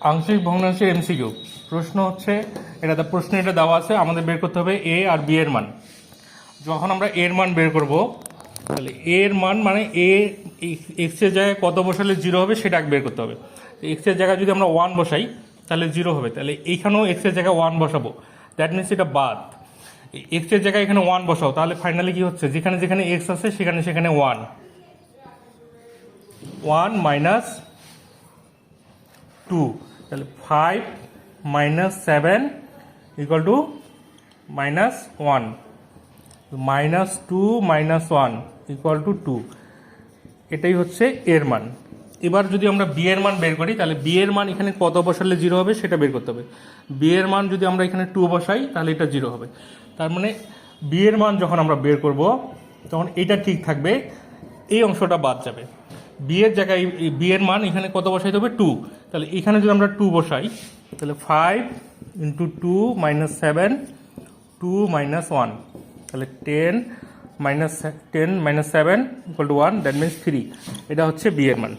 আংশিক ভগ্নাংশের এমসিকিউ। প্রশ্ন হচ্ছে, এটা প্রশ্ন এটা দেওয়া আছে, আমাদের বের করতে হবে এ আর বি এর মান। যখন আমরা এর মান বের করব, তাহলে এর মান মানে এ এক্সের জায়গায় কত বসালে জিরো হবে সেটা বের করতে হবে। এক্সের জায়গায় যদি আমরা ওয়ান বসাই, তাহলে জিরো হবে। তাহলে এইখানেও এক্সের জায়গায় ওয়ান বসাবো। দ্যাট মিনস এটা বাদ। এক্সের জায়গায় এখানে ওয়ান বসাও, তাহলে ফাইনালি কি হচ্ছে? যেখানে যেখানে এক্স আছে, সেখানে সেখানে ওয়ান ওয়ান মাইনাস টু তাহলে five minus seven equal to minus one minus two minus one equal to two এটাই হচ্ছে এর মান। এবার যদি আমরা বি এর মান বের করি, তাহলে বি এর মান এখানে কত বসালে জিরো হবে সেটা বের করতে হবে। বি এর মান যদি আমরা এখানে টু বসাই, তাহলে এটা জিরো হবে। তার মানে বি এর মান যখন আমরা বের করব, তখন এটা ঠিক থাকবে, এই অংশটা বাদ যাবে। বি এর জায়গায় বিয়ের মান এখানে কত বসাই দেবে টু তাহলে এখানে যদি আমরা টু বসাই, তাহলে five into two minus seven two minus one তাহলে ten minus ten minus seven equal to one that means three এটা হচ্ছে বিয়ের মান।